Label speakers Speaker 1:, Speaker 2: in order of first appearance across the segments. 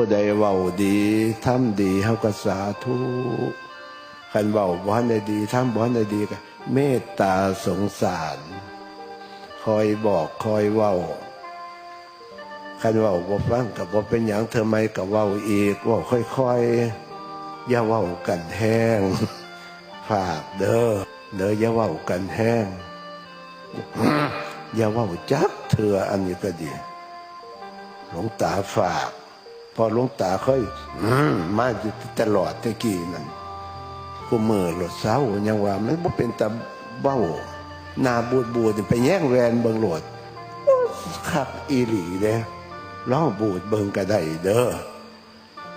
Speaker 1: ผู้ใดเว้าดีทำดีเฮาก็สาธุคันเว้าบ่ทันได้ดีทำบ่ทันได้ดีก็เมตตาสงสาร คอยบอกคอยเว้าคันเว้าบ่ฟังกับบ่เป็นหยังเธอไม่กับเว้าอีกเว้าค่อยๆอย่าเว้ากันแห้งฝากเด้อเด้ออย่าเว้ากันแห้งอย่าเว้าจักเถื่ออันนี้ก็ดี หลวงตาฝาก พอหลวงตาค่อยมาตลอดตะกี้นั่นกูมือหลดเศร้ายังว่า มันบ่เป็นตาเบ้าหนาบูดบูดไปแย่งแวนเบิงโหลดคักอีหลีเด้ล่องบูดเบิงกระไดเด้อ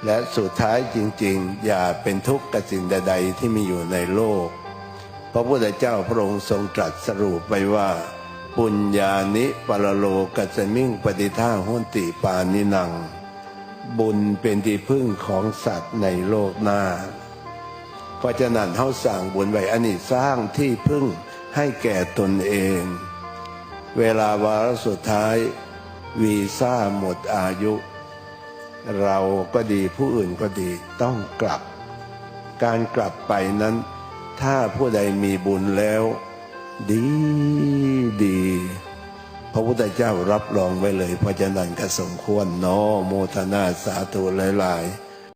Speaker 1: และสุดท้ายจริง ๆ อย่าเป็นทุกข์กับสิ่งใดๆที่มีอยู่ในโลก พระพุทธเจ้าพระองค์ทรงตรัสสรุปไปว่า ปุญญานิปรโลกัสมิงปฏิท่าหุนติปานินัง บุญเป็นที่พึ่งของสัตว์ในโลกหน้า เพราะฉะนั้นเขาสั่งบุญไว้อันนี้สร้างที่พึ่งให้แก่ตนเอง เวลาวาระสุดท้าย วีซ่าหมดอายุ เราก็ดีผู้อื่นก็ดีต้องกลับ การกลับไปนั้น ถ้าผู้ใดมีบุญแล้ว ดีดี พระพุทธเจ้ารับรองไว้เลย เพราะฉะนั้นก็สมควรเนาะโมทนาสาธุหลาย ๆ